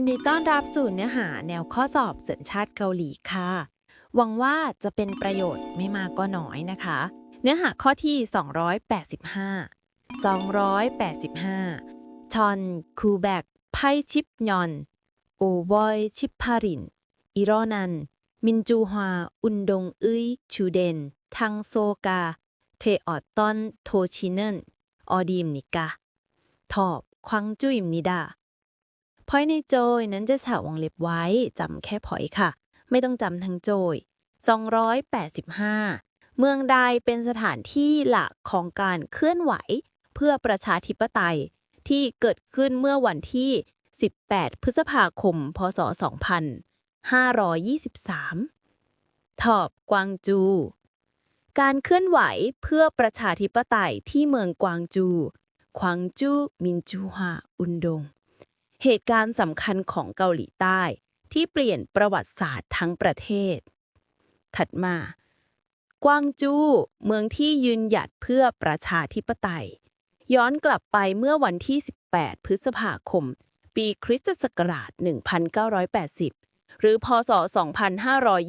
ยินดีต้อนรับสู่เนื้อหาแนวข้อสอบสัญชาติเกาหลีค่ะ หวังว่าจะเป็นประโยชน์ไม่มากก็น้อยนะคะ เนื้อหาข้อที่ 285 285 ชอนคูแบกไพชิปยอนโอบอยชิปพารินอิรอนัน มินจูฮวาอุนดงอึยชูเดน ทังโซกา เทออตตอน โทชิเนนออดีมนิกา ทอบควังจุยมนิดา พอยในโจยนั้นจะฉาวงเล็บไว้จำแค่พอยค่ะ ไม่ต้องจำทั้งโจย 285 เมืองใดเป็นสถานที่หลักของการเคลื่อนไหว เพื่อประชาธิปไตย ที่เกิดขึ้นเมื่อวันที่ 18 พฤษภาคม พศ 2523 ทอบกวางจู การเคลื่อนไหวเพื่อประชาธิปไตยที่เมืองกวางจู ควางจู มินจูฮาอุนดง เหตุการณ์สำคัญของเกาหลีใต้ ที่เปลี่ยนประวัติศาสตร์ทั้งประเทศ ถัดมากวางจูเมืองที่ยืนหยัดเพื่อประชาธิปไตย ย้อนกลับไปเมื่อวันที่ 18 พฤษภาคม ปีคริสตศักราช 1980 หรือพศ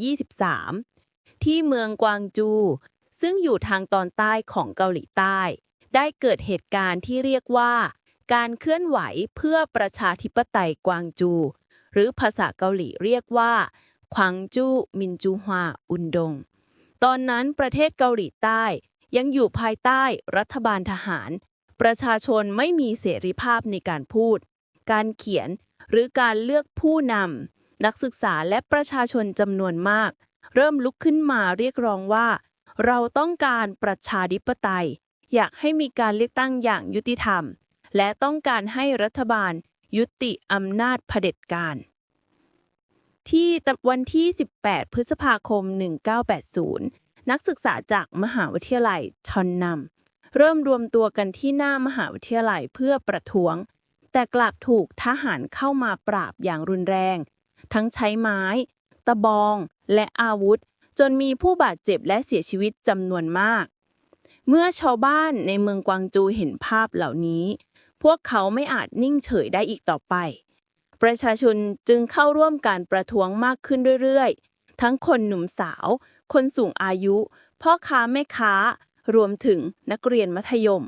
2523 ที่เมืองกวางจู ซึ่งอยู่ทางตอนใต้ของเกาหลีใต้ ได้เกิดเหตุการณ์ที่เรียกว่า การเคลื่อนไหวเพื่อประชาธิปไตยกวางจู หรือภาษาเกาหลีเรียกว่าควางจูมินจูฮวาอุนดง ตอนนั้นประเทศเกาหลีใต้ ยังอยู่ภายใต้รัฐบาลทหาร ประชาชนไม่มีเสรีภาพในการพูด การเขียนหรือการเลือกผู้นำนักศึกษาและประชาชนจำนวนมาก เริ่มลุกขึ้นมาเรียกร้องว่า เราต้องการประชาธิปไตย อยากให้มีการเลือกตั้งอย่างยุติธรรม และต้องการให้รัฐบาลยุติอำนาจเผด็จการ ที่วันที่ 18 พฤษภาคม 1980 นักศึกษาจากมหาวิทยาลัยชอนนำเริ่มรวมตัวกันที่หน้ามหาวิทยาลัยเพื่อประท้วง แต่กลับถูกทหารเข้ามาปราบอย่างรุนแรง ทั้งใช้ไม้ ตะบอง และอาวุธ จนมีผู้บาดเจ็บและเสียชีวิตจำนวนมาก เมื่อชาวบ้านในเมืองกวางจูเห็นภาพเหล่านี้ พวกเขาไม่อาจนิ่งเฉยได้อีกต่อไป ประชาชนจึงเข้าร่วมการประท้วงมากขึ้นเรื่อยๆ ทั้งคนหนุ่มสาว คนสูงอายุ พ่อค้าแม่ค้า รวมถึงนักเรียนมัธยม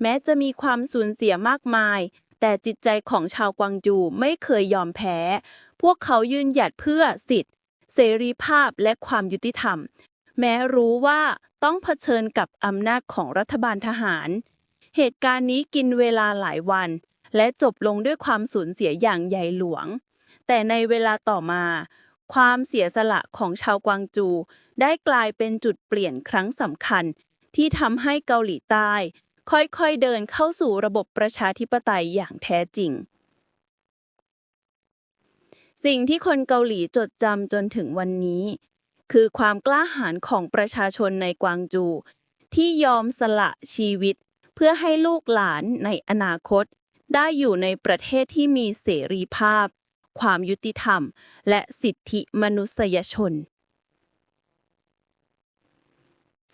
แม้จะมีความสูญเสียมากมาย แต่จิตใจของชาวกวางจูไม่เคยยอมแพ้ พวกเขายืนหยัดเพื่อสิทธิเสรีภาพและความยุติธรรม แม้รู้ว่าต้องเผชิญกับอำนาจของรัฐบาลทหาร เหตุการณ์นี้กินเวลาหลายวัน และจบลงด้วยความสูญเสียอย่างใหญ่หลวง แต่ในเวลาต่อมา ความเสียสละของชาวกวางจู ได้กลายเป็นจุดเปลี่ยนครั้งสำคัญ ที่ทำให้เกาหลีใต้ ค่อยๆเดินเข้าสู่ระบบประชาธิปไตยอย่างแท้จริง สิ่งที่คนเกาหลีจดจำจนถึงวันนี้ คือความกล้าหาญของประชาชนในกวางจูที่ยอมสละชีวิต เพื่อให้ลูกหลานในอนาคต ได้อยู่ในประเทศที่มีเสรีภาพ ความยุติธรรม และสิทธิมนุษยชน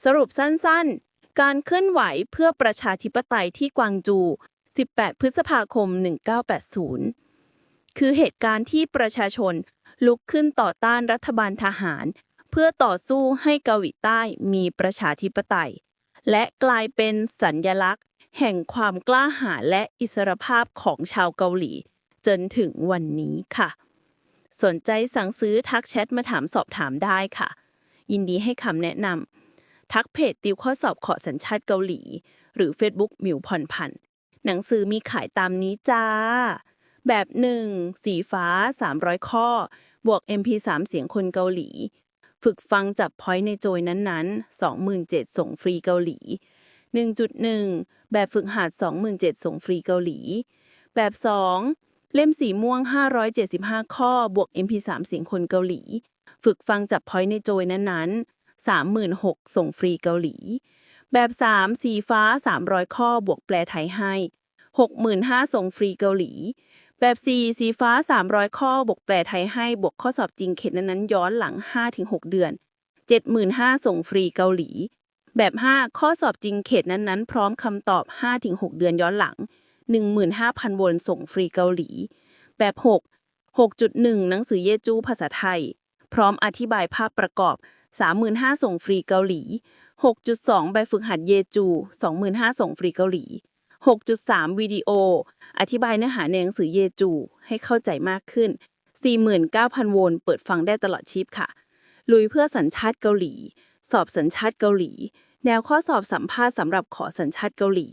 สรุปสั้นๆ การเคลื่อนไหวเพื่อประชาธิปไตยที่กวางจู 18 พฤษภาคม 1980 คือเหตุการณ์ที่ประชาชนลุกขึ้นต่อต้านรัฐบาลทหาร เพื่อต่อสู้ให้เกาหลีใต้มีประชาธิปไตย และกลายเป็นสัญญลักษณ์ แห่งความกล้าหาญและอิสรภาพของชาวเกาหลี จนถึงวันนี้ค่ะ สนใจสั่งซื้อทักแชทมาถามสอบถามได้ค่ะ ยินดีให้คำแนะนำทักเพจติวข้อสอบขอสัญชาติเกาหลี หรือ Facebook มิวพรพันธ์หนังสือมีขายตามนี้จ้า แบบ 1 สีฟ้า 300 ข้อ บวก MP3 เสียงคนเกาหลี ฝึกฟังจับพอยต์ในโจยนั้นๆ 27,000 ส่งฟรีเกาหลี 1.1 แบบฝึกหัด 27,000 ส่งฟรีเกาหลี แบบ 2 เล่มสีม่วง 575 ข้อบวก MP3 เสียงคนเกาหลี ฝึกฟังจับพอยต์ในโจยนั้นๆ 36,000 ส่งฟรีเกาหลี แบบ 3 สีฟ้า 300 ข้อบวกแปลไทยให้ 65,000 ส่งฟรีเกาหลี แบบ 4 สีฟ้า 300 ข้อบวกแปลไทยให้บวกข้อสอบจริงเขตนั้นๆย้อนหลัง 5-6 เดือน 75,000 ส่งฟรีเกาหลี แบบ 5 ข้อสอบจริงเขตนั้นๆ พร้อมคำตอบ 5-6 เดือนย้อนหลัง 15,000 วนส่งฟรีเกาหลี แบบ 6 6.1 หนังสือเยจูภาษาไทย พร้อมอธิบายภาพประกอบ 35,000 ส่งฟรีเกาหลี 6.2 ใบฝึกหัดเยจู 25,000 ส่งฟรีเกาหลี 6.3 วิดีโอ อธิบายเนื้อหาในหนังสือเยจูให้เข้าใจมากขึ้น 49,000 โวลต์เปิดฟังได้ตลอดชีพค่ะ ลุยเพื่อสัญชาติเกาหลี สอบสัญชาติเกาหลี แนวข้อสอบสัมภาษณ์สำหรับขอสัญชาติเกาหลี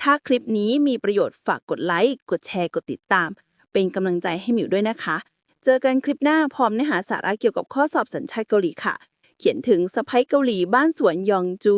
ถ้าคลิปนี้มีประโยชน์ฝากกดไลค์ กดแชร์ กดติดตาม เป็นกำลังใจให้หมิวด้วยนะคะ เจอกันคลิปหน้าพร้อมเนื้อหาสาระเกี่ยวกับข้อสอบสัญชาติเกาหลีค่ะ เขียนถึงสะพ้ยเกาหลีบ้านสวนยองจู